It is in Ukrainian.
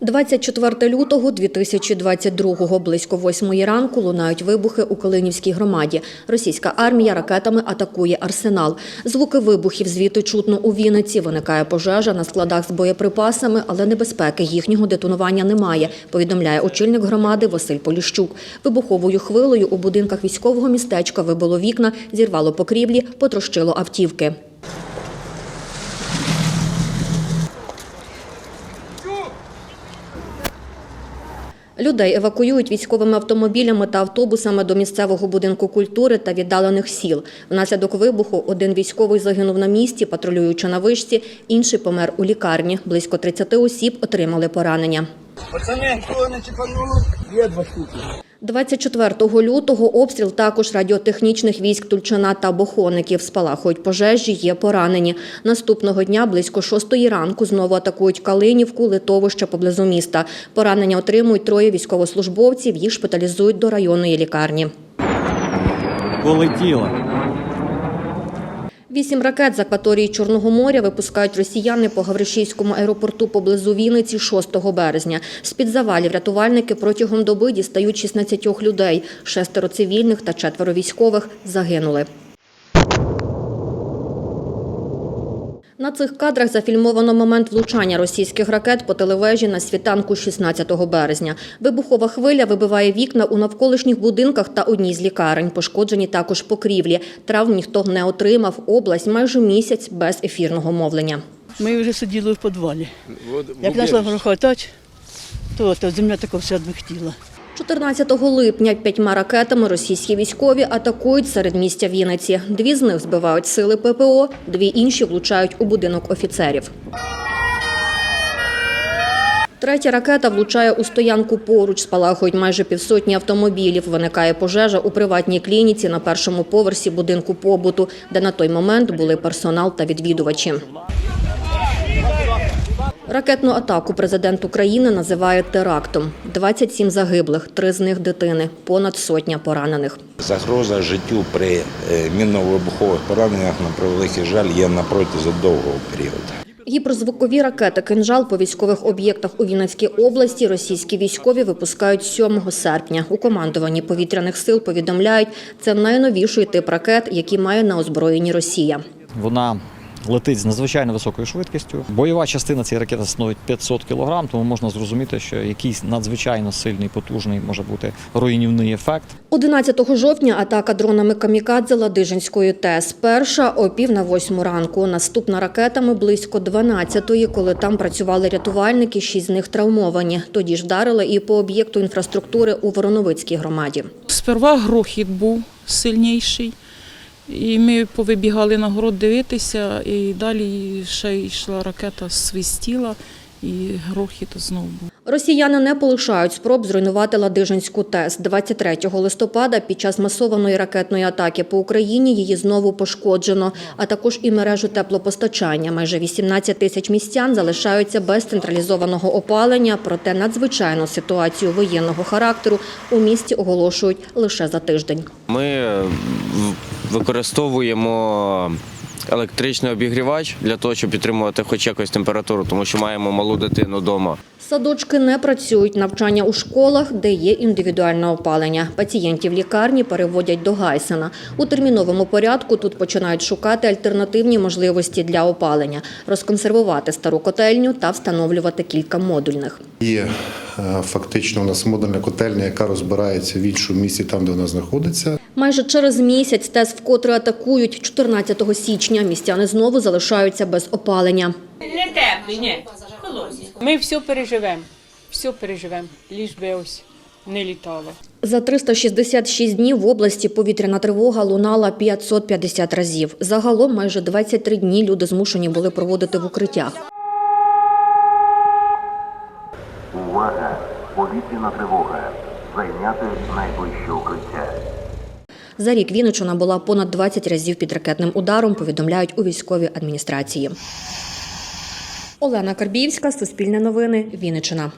24 лютого 2022-го близько восьмої ранку лунають вибухи у Калинівській громаді. Російська армія ракетами атакує арсенал. Звуки вибухів звідти чутно у Вінниці. Виникає пожежа на складах з боєприпасами, але небезпеки їхнього детонування немає, повідомляє очільник громади Василь Поліщук. Вибуховою хвилею у будинках військового містечка вибило вікна, зірвало покрівлі, потрощило автівки. Людей евакуюють військовими автомобілями та автобусами до місцевого будинку культури та віддалених сіл. Внаслідок вибуху один військовий загинув на місці, патрулюючи на вишці, інший помер у лікарні. Близько 30 осіб отримали поранення. Пацани, хто не чіпануло? Є два штуки. 24 лютого обстріл також радіотехнічних військ Тульчина та Бохоників. Спалахують пожежі, є поранені. Наступного дня близько 6 ранку знову атакують Калинівку, литовище поблизу міста. Поранення отримують троє військовослужбовців, їх шпиталізують до районної лікарні. полетіло. Вісім ракет з акваторії Чорного моря випускають росіяни по Гавришівському аеропорту поблизу Вінниці 6 березня. З-під завалів рятувальники протягом доби дістають 16 людей. Шестеро цивільних та четверо військових загинули. На цих кадрах зафільмовано момент влучання російських ракет по телевежі на світанку 16 березня. Вибухова хвиля вибиває вікна у навколишніх будинках та одній з лікарень. Пошкоджені також покрівлі. Травм ніхто не отримав. Область майже місяць без ефірного мовлення. Ми вже сиділи в підвалі. Як почала грохотати, то, то земля така вся двихтіла. 14 липня п'ятьма ракетами російські військові атакують серед містя Вінниці. Дві з них збивають сили ППО, дві інші влучають у будинок офіцерів. Третя ракета влучає у стоянку поруч. Спалахують майже півсотні автомобілів. Виникає пожежа у приватній клініці на першому поверсі будинку побуту, де на той момент були персонал та відвідувачі. Ракетну атаку президент України називає терактом. 27 загиблих, три з них дитини, понад сотня поранених. Загроза життю при е, мінно-вибухових пораненнях, на превеликий жаль, є на протязі довгого періоду. Гіперзвукові ракети «Кинжал» по військових об'єктах у Вінницькій області російські військові випускають 7 серпня. У командуванні повітряних сил повідомляють, це найновіший тип ракет, які має на озброєнні Росія. Вона летить з надзвичайно високою швидкістю. Бойова частина цієї ракети становить 500 кг, тому можна зрозуміти, що якийсь надзвичайно сильний, потужний може бути руйнівний ефект. 11 жовтня атака дронами «Камікадзе» Ладижинської ТЕС. Перша о пів на восьму ранку. Наступна ракетами близько 12-ї, коли там працювали рятувальники, шість з них травмовані. Тоді ж вдарили і по об'єкту інфраструктури у Вороновицькій громаді. Сперва грохіт був сильніший, і ми повибігали на город дивитися, і далі ще йшла ракета, свистіла, і грохіт знову був. Росіяни не полишають спроб зруйнувати Ладижинську ТЕС. 23 листопада під час масованої ракетної атаки по Україні її знову пошкоджено, а також і мережу теплопостачання. Майже 18 тисяч містян залишаються без централізованого опалення, проте надзвичайну ситуацію воєнного характеру у місті оголошують лише за тиждень. Ми використовуємо електричний обігрівач для того, щоб підтримувати хоч якось температуру, тому що маємо малу дитину вдома. Садочки не працюють, навчання у школах, де є індивідуальне опалення. Пацієнтів лікарні переводять до Гайсена. У терміновому порядку тут починають шукати альтернативні можливості для опалення, розконсервувати стару котельню та встановлювати кілька модульних. Є фактично у нас модульна котельня, яка розбирається в іншому місці, там де вона знаходиться. Майже через місяць ТЕС вкотре атакують. 14 січня містяни знову залишаються без опалення. Не теплі, ні. Холодні. Ми все переживемо, все переживемо, ліж би ось не літало. За 366 днів в області повітряна тривога лунала 550 разів. Загалом майже 23 дні люди змушені були проводити в укриттях. Увага! Повітряна тривога. Зайняти найближче укриття. За рік Вінниччина була понад 20 разів під ракетним ударом, повідомляють у військовій адміністрації. Олена Карбівська, Суспільне новини, Вінниччина.